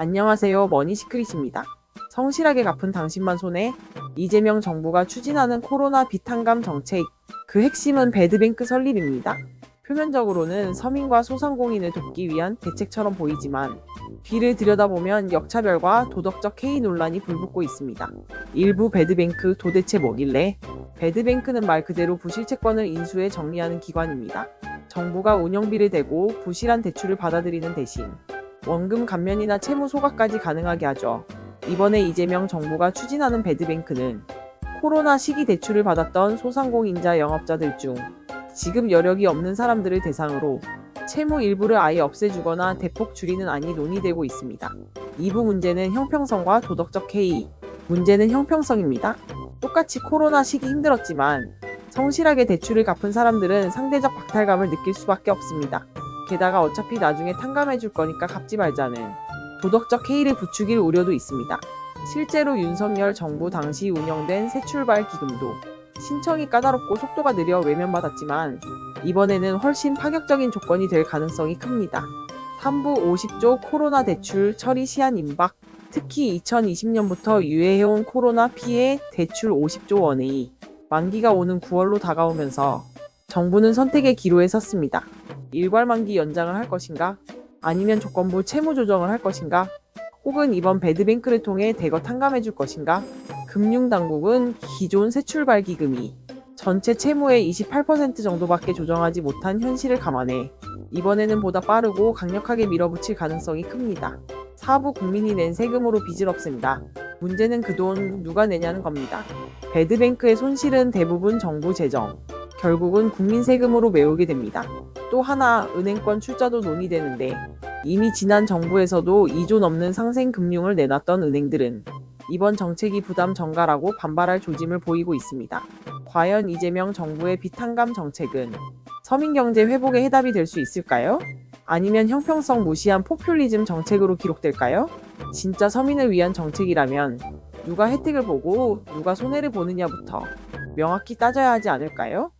안녕하세요. 머니시크릿입니다. 성실하게 갚은 당신만 손에 이재명 정부가 추진하는 코로나 비탄감 정책. 그 핵심은 배드뱅크 설립입니다. 표면적으로는 서민과 소상공인을 돕기 위한 대책처럼 보이지만 뒤를 들여다보면 역차별과 도덕적 해이 논란이 불붙고 있습니다. 일부 배드뱅크 도대체 뭐길래? 배드뱅크는 말 그대로 부실채권을 인수해 정리하는 기관입니다. 정부가 운영비를 대고 부실한 대출을 받아들이는 대신 원금 감면이나 채무 소각까지 가능하게 하죠. 이번에 이재명 정부가 추진하는 배드뱅크는 코로나 시기 대출을 받았던 소상공인자 영업자들 중 지급 여력이 없는 사람들을 대상으로 채무 일부를 아예 없애주거나 대폭 줄이는 안이 논의되고 있습니다. 이부 문제는 형평성과 도덕적 해이. 문제는 형평성입니다. 똑같이 코로나 시기 힘들었지만 성실하게 대출을 갚은 사람들은 상대적 박탈감을 느낄 수밖에 없습니다. 게다가 어차피 나중에 탕감해 줄 거니까 갚지 말자는 도덕적 해이를 부추길 우려도 있습니다. 실제로 윤석열 정부 당시 운영된 새 출발 기금도 신청이 까다롭고 속도가 느려 외면받았지만 이번에는 훨씬 파격적인 조건이 될 가능성이 큽니다. 3부 50조 코로나 대출 처리 시한 임박 특히 2020년부터 유예해온 코로나 피해 대출 50조 원이 만기가 오는 9월로 다가오면서 정부는 선택의 기로에 섰습니다. 일괄 만기 연장을 할 것인가? 아니면 조건부 채무 조정을 할 것인가? 혹은 이번 배드뱅크를 통해 대거 탕감해 줄 것인가? 금융당국은 기존 세출발 기금이 전체 채무의 28% 정도밖에 조정하지 못한 현실을 감안해 이번에는 보다 빠르고 강력하게 밀어붙일 가능성이 큽니다. 사부 국민이 낸 세금으로 빚을 없습니다. 문제는 그 돈 누가 내냐는 겁니다. 배드뱅크의 손실은 대부분 정부 재정, 결국은 국민 세금으로 메우게 됩니다. 또 하나 은행권 출자도 논의되는데 이미 지난 정부에서도 2조 넘는 상생 금융을 내놨던 은행들은 이번 정책이 부담 전가라고 반발할 조짐을 보이고 있습니다. 과연 이재명 정부의 비탄감 정책은 서민 경제 회복의 해답이 될 수 있을까요? 아니면 형평성 무시한 포퓰리즘 정책으로 기록될까요? 진짜 서민을 위한 정책이라면 누가 혜택을 보고 누가 손해를 보느냐부터 명확히 따져야 하지 않을까요?